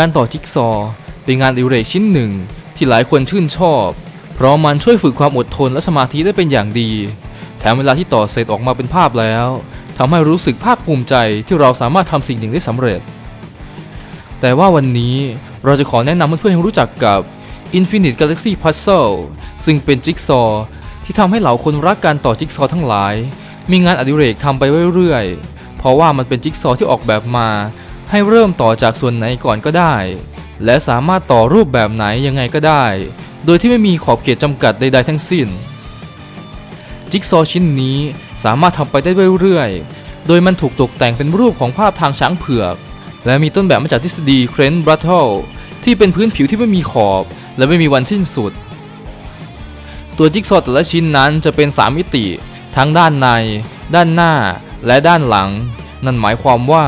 การต่อจิ๊กซอเป็นงานอดิเรกชิ้นหนึ่ง ที่หลายคนชื่นชอบ เพราะมันช่วยฝึกความอดทนและสมาธิได้เป็นอย่างดี แถมเวลาที่ต่อเสร็จออกมาเป็นภาพแล้วทำให้รู้สึกภาคภูมิใจที่เราสามารถทำสิ่งหนึ่งได้สำเร็จ แต่ว่าวันนี้เราจะขอแนะนำเพื่อนๆให้รู้จักกับ Infinite Galaxy Puzzle ซึ่งเป็นจิ๊กซอที่ทำให้เหล่าคนรักการต่อจิ๊กซอทั้งหลาย มีงานอดิเรกทำไปเรื่อยๆ เพราะว่ามันเป็นจิ๊กซอที่ออกแบบมา ให้เริ่มต่อจากส่วนไหนก่อนก็ได้ และสามารถต่อรูปแบบไหนยังไงก็ได้ โดยที่ไม่มีขอบเขตจำกัดใดๆทั้งสิ้น จิ๊กซอว์ชิ้นนี้สามารถทำไปได้เรื่อยๆ โดยมันถูกตกแต่งเป็นรูปของภาพทางช้างเผือก และมีต้นแบบมาจากทฤษฎีเครนบรัตเทิลที่เป็นพื้นผิวที่ไม่มีขอบ และไม่มีวันสิ้นสุด ตัวจิ๊กซอว์แต่ละชิ้นนั้นจะเป็น 3 มิติ ทั้งด้านใน ด้านหน้า และด้านหลัง นั่นหมายความว่า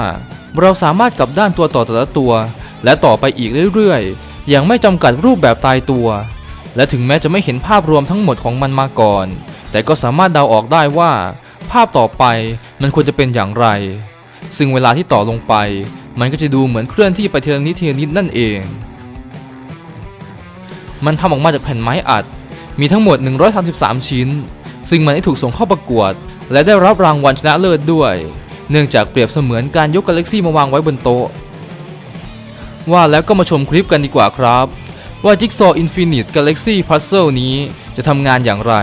เราสามารถกลับด้านตัวต่อแต่ละตัว และต่อไปอีกเรื่อยๆ อย่างไม่จำกัดรูปแบบตายตัว และถึงแม้จะไม่เห็นภาพรวมทั้งหมดของมันมาก่อน แต่ก็สามารถเดาออกได้ว่า ภาพต่อไปมันควรจะเป็นอย่างไร ซึ่งเวลาที่ต่อลงไป มันก็จะดูเหมือนเคลื่อนที่ไปเทีละนิดเทีละนิดนั่นเอง มันทำออกมาจากแผ่นไม้อัด มีทั้งหมด 133 ชิ้น ซึ่งมันได้ถูกส่งเข้าประกวด และได้รับรางวัลชนะเลิศด้วย เนื่องจากเปรียบเสมือนการยกกาแล็กซี่มาวางไว้บนโต๊ะ ว่าแล้วก็มาชมคลิปกันดีกว่าครับ ว่าจิ๊กซอว์อินฟินิตกาแล็กซี่พัซเซิลนี้จะทำงานอย่างไร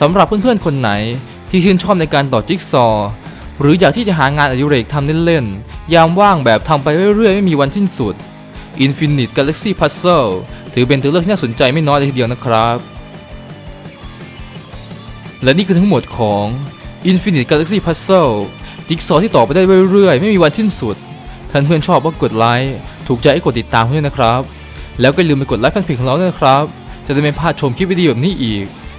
สำหรับเพื่อนๆคนไหนที่ชื่นชอบในการต่อจิ๊กซอ หรืออยากที่จะหางานอดิเรกทำเล่นๆ ยามว่างแบบทำไปเรื่อยๆ ไม่มีวันสิ้นสุด Infinite Galaxy Puzzle ถือเป็นตัวเลือกที่น่าสนใจไม่น้อยเลยทีเดียวนะครับ และนี่คือทั้งหมดของ Infinite Galaxy Puzzle จิ๊กซอที่ต่อไปได้เรื่อยๆ ไม่มีวันสิ้นสุด ท่านเพื่อนชอบก็กดไลค์ ถูกใจให้กดติดตามด้วยนะครับ แล้วก็อย่าลืมไปกดไลค์แฟนเพจของเราด้วยนะครับ จะได้ไม่พลาดชมคลิปวิดีโอแบบนี้อีก